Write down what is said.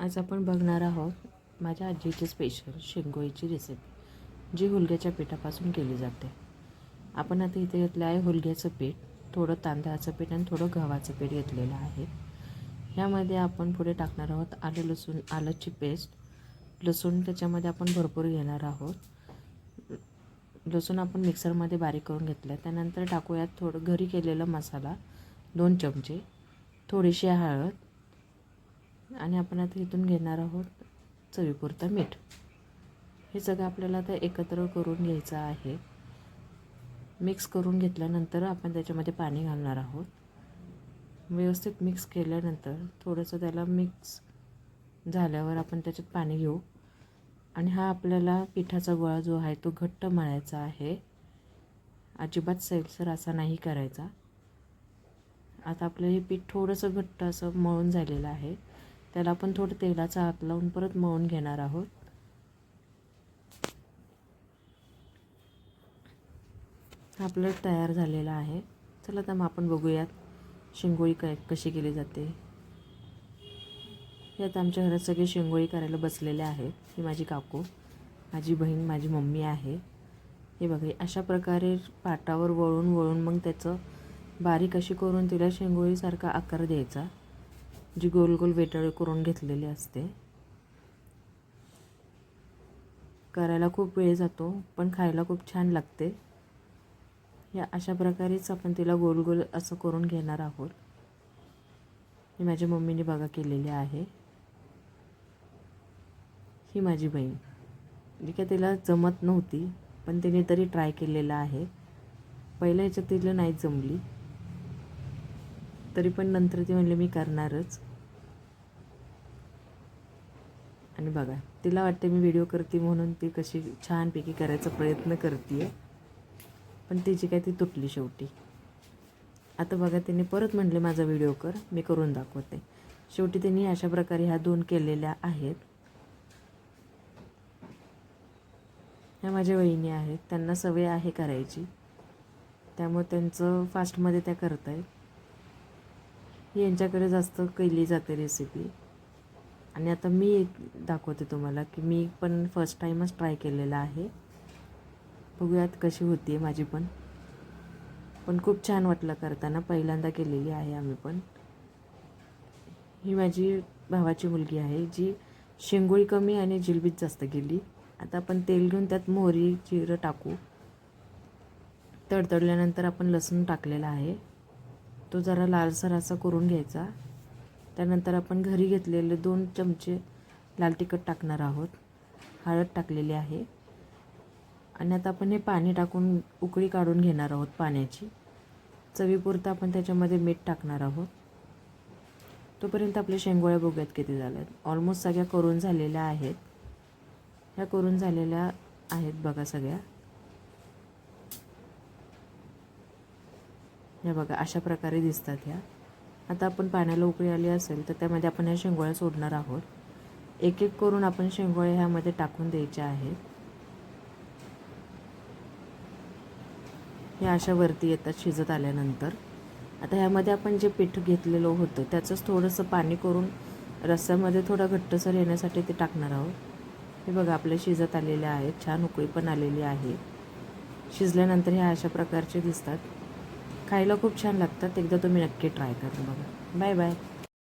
आज आपण बघणार आहोत माझ्या आजीची स्पेशल शेंगोळीची रेसिपी जी हुलग्याच्या पिठापासून केली जाते. आपण आता इथे घेतलं आहे हुलग्याचं पीठ. थोडं तांदळाचं पीठ आणि थोडं गव्हाचं पीठ घेतलेलं आहे. ह्यामध्ये आपण पुढे टाकणार आहोत आलं लसूण आलंची पेस्ट लसूण त्याच्यामध्ये आपण भरपूर घेणार आहोत. लसूण आपण मिक्सरमध्ये बारीक करून घेतलं आहे. त्यानंतर टाकूयात थोडं घरी केलेला मसाला दोन चमचे. थोडीशी हळद आणि आपण आता इथून घेणार आहोत चवीपुरतं मीठ. हे सगळं आपल्याला आता एकत्र करून घ्यायचं आहे. मिक्स करून घेतल्यानंतर आपण त्याच्यामध्ये पाणी घालणार आहोत. व्यवस्थित मिक्स केल्यानंतर थोडंसं त्याला मिक्स झाल्यावर आपण त्याच्यात पाणी घेऊ. आणि हा आपल्याला पिठाचा गोळा जो आहे तो घट्ट मळायचा आहे. अजिबात सैलसर असा नाही करायचा. आता आपलं हे पीठ थोडंसं घट्ट असं मळून झालेलं आहे. त्याला आपण थोडं तेलाचा हात लावून परत मळून घेणार आहोत. आपलं तयार झालेलं आहे. चला तर मग आपण बघूयात शिंगोळी काय कशी केली जाते. यात आमच्या घरात सगळे शिंगोळी करायला बसलेले आहेत. ही माझी काकू माझी बहीण माझी मम्मी आहे. हे बघा अशा प्रकारे पाटावर वळून वळून मग त्याचं बारीक अशी करून तिला शेंगोळीसारखा आकार द्यायचा. जी गोल गोल वेटाळे करून घेतलेली असते. करायला खूप वेळ जातो पण खायला खूप छान लागते. या अशा प्रकारेच आपण तिला गोल गोल असं करून घेणार आहोत. ही माझ्या मम्मीने बघा केलेली आहे. ही माझी बहीण. जी काय तिला जमत नव्हती पण तिने तरी ट्राय केलेलं आहे. पहिल्या ह्याच्यात तिला नाही जमली. तरी पण नंतर ती म्हणले मी करणारच. आणि बघा तिला वाटते मी व्हिडिओ करते म्हणून ती कशी छानपैकी करायचा प्रयत्न करते पण तिची काय ती तुटली शेवटी. आता बघा तिने परत म्हणले माझा व्हिडिओ कर मी करून दाखवते. शेवटी त्यांनी अशा प्रकारे ह्या दोन केलेल्या आहेत. ह्या माझ्या वहिनी आहेत. त्यांना सवय आहे करायची. त्यामुळे त्यांचं फास्टमध्ये त्या करत आहेत ही यांच्याकडे जास्त केली जाते रेसिपी आणि आता मी एक दाखवते तुम्हाला की मी पण फर्स्ट टाईमच ट्राय केलेला आहे. बघूयात कशी होती आहे माझी पण. पण खूप छान वाटलं करताना. पहिल्यांदा केलेली आहे आम्ही पण. ही माझी भावाची मुलगी आहे जी शेंगोळी कमी आणि जिलबीत जास्त गेली आता आपण तेल घेऊन त्यात मोहरी जिरं टाकू. तडतडल्यानंतर आपण लसूण टाकलेला आहे. तो जरा लालसर असा करून घ्यायचा. त्यानंतर आपण घरी घेतलेले दोन चमचे लाल तिखट टाकणार आहोत. हळद टाकलेली आहे. आणि आता आपण हे पाणी टाकून उकळी काढून घेणार आहोत पाण्याची. चवीपुरतं आपण त्याच्यामध्ये मीठ टाकणार आहोत. तोपर्यंत आपल्या शेंगोळ्या बघूयात किती झाल्यात ऑलमोस्ट सगळ्या करून झालेल्या आहेत. ह्या करून झालेल्या आहेत बघा सगळ्या. ह्या बघा अशा प्रकारे दिसतात ह्या. आता आपण पाण्याला उकळी आली असेल तर त्यामध्ये आपण ह्या शेंगोळ्या सोडणार आहोत. एक एक करून आपण शेंगोळ्या ह्यामध्ये टाकून द्यायच्या आहेत. ह्या अशा वरती येतात शिजत आल्यानंतर. आता ह्यामध्ये आपण जे पीठ घेतलेलं होतं त्याचंच थोडंसं पाणी करून रस्स्यामध्ये थोडं घट्टसर येण्यासाठी ते टाकणार आहोत. हे बघा आपले शिजत आलेले आहेत छान उकळी पण आलेली आहे. शिजल्यानंतर ह्या अशा प्रकारचे दिसतात. खायला खूप छान लागतात. एकदा तुम्ही नक्की ट्राय करून बघा. Bye bye